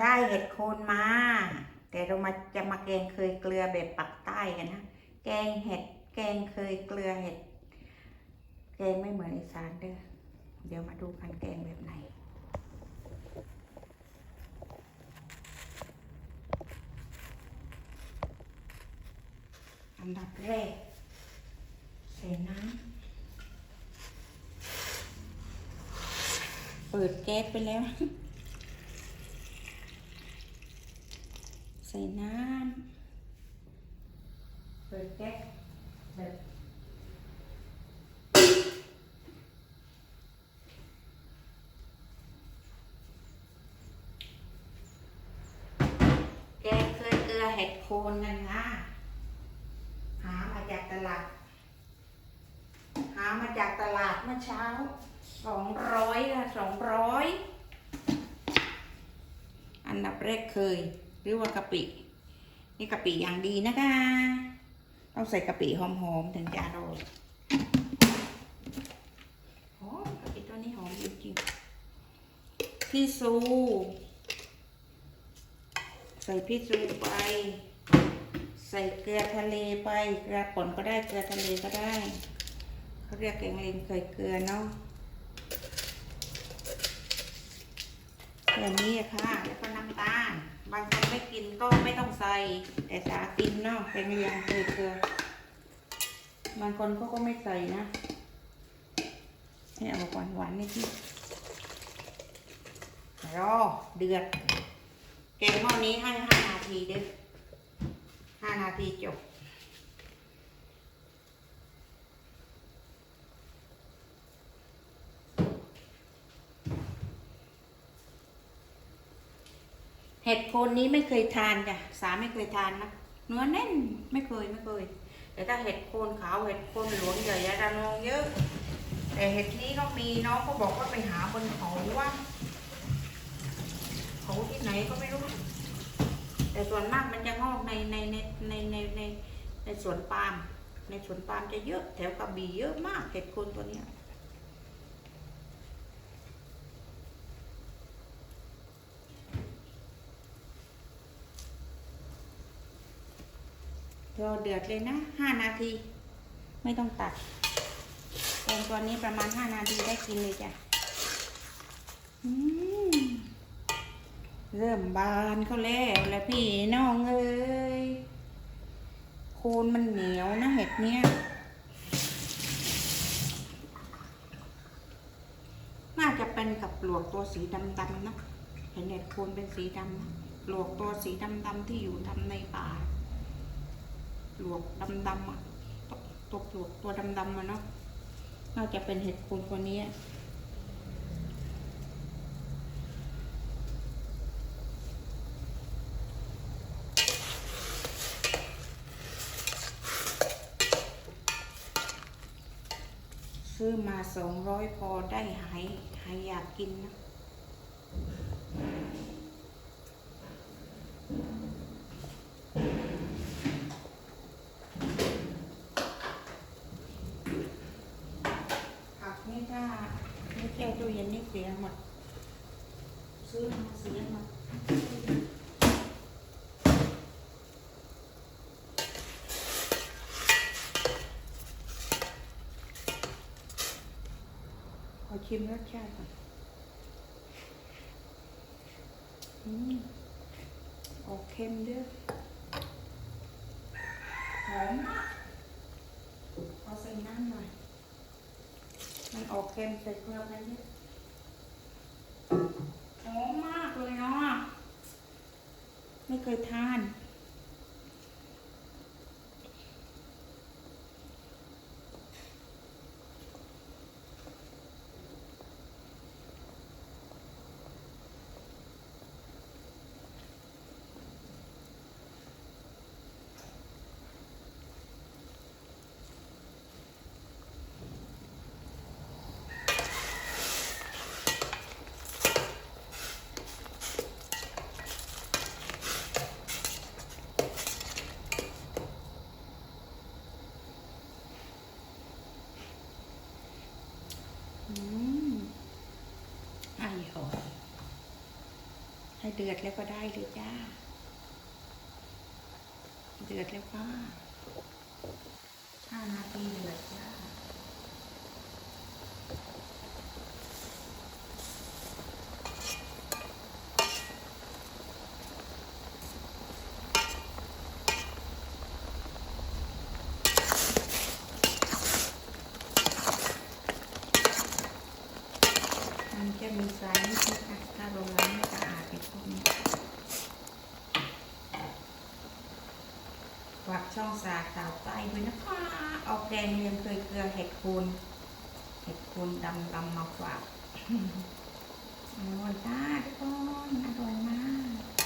ได้เห็ดโคนมา แต่เรามาจะมาแกงเคยเกลือแบบปักใต้กันนะ แกงเห็ด แกงเคยเกลือเห็ด แกงไม่เหมือนอีสานเด้อ เดี๋ยวมาดูกันแกงแบบไหนอันดับแรกใส่น้ำเปิดแก๊สไปแล้ว ใส่น้ำเปิดแก๊สแบบแกงเคยเกลือเห็ดโคนกันนะหามาจากตลาด หามาจากตลาดเมื่อเช้าสองร้อยละสองร้อยอันดับแรกเคย หรือว่ากะปิ นี่กะปิอย่างดีนะคะต้องใส่กะปิหอมๆถึงจะอร่อยหอมกะปิตัวนี้หอมจริงๆพี่ซู ใส่พี่ซูไป ใส่เกลือทะเลไปเกลือป่นก็ได้เกลือทะเลก็ได้เขาเรียกแกงเลนเคยเกลือเนาะ แบบนี้ค่ะ แล้วก็น้ำตาล บางคนไม่กินก็ไม่ต้องใส่ แต่สากินเนาะแกงเลียงเคยเกลือบางคนเขาก็ไม่ใส่นะให้เอาหวานหวานๆนิดนิดรอเดือด แกงหม้อนี้ให้ห้านาทีเด้อห้านาทีจบ ห็ดโคนนี้ไม่เคยทานจ้ะสาไม่เคยทานนะเนื้อแน่นไม่เคยไม่เคย แต่ถ้าเห็ดโคนขาวเห็ดโคนหลวงใหญ่ยาดานองเยอะ แต่เห็ดนี้ก็มีน้องเขาบอกว่าไปหาบนเขาว่าเขาที่ไหนก็ไม่รู้ แต่ส่วนมากมันจะงอกในในในในในในในสวนปาล์มในสวนปาล์มจะเยอะแถวกระบี่เยอะมากเห็ดโคนตัวเนี้ย รอเดือดเลยนะห้านาที ไม่ต้องตัดแกงตัวนี้ประมาณห้านาทีได้กินเลยจ้ะอืมเริ่มบานเขาแล้วแล้วพี่น้องเอ้ยโคนมันเหนียวนะเห็ดเนี้ยน่าจะเป็นกับปลวกตัวสีดำๆนะเห็นเห็ดโคนเป็นสีดำนะปลวกตัวสีดำๆที่อยู่ทำในป่า ปลวกดำๆอะตัวตัวปลวกตัวดำๆอะเนาะน่าจะเป็นเห็ดโคนตัวนี้ซื้อมาสองร้อยพอได้หายหายอยากกินนะ ผักนี่ถ้าไม่แช่ตู้เย็นนี่เสียหมด ซื้อมาเสียหมดขอชิมรสชาติก่อนอืมออกเค็มด้วยหอมขอใส่น้ำหน่อย มันออกเค็มใส่เกลือไปเยอะ หอมมากเลยเนาะไม่เคยทานานออก ให้เดือดแล้วก็ได้เลยจ้า เดือดแล้วก็ห้านาทีเดือดจ้า มันจะมีสายนิดๆนะถ้าโราล้างไม่สะอาดเป็นพวกนี้ฝากช่องสาสาวใต้ด้วยนะคะเอาแกงเลียงเคยเกลือเห็ดโคนเห็ดโคนดำดำมาฝากอร่อยจ้าทุกคนอร่อยมาก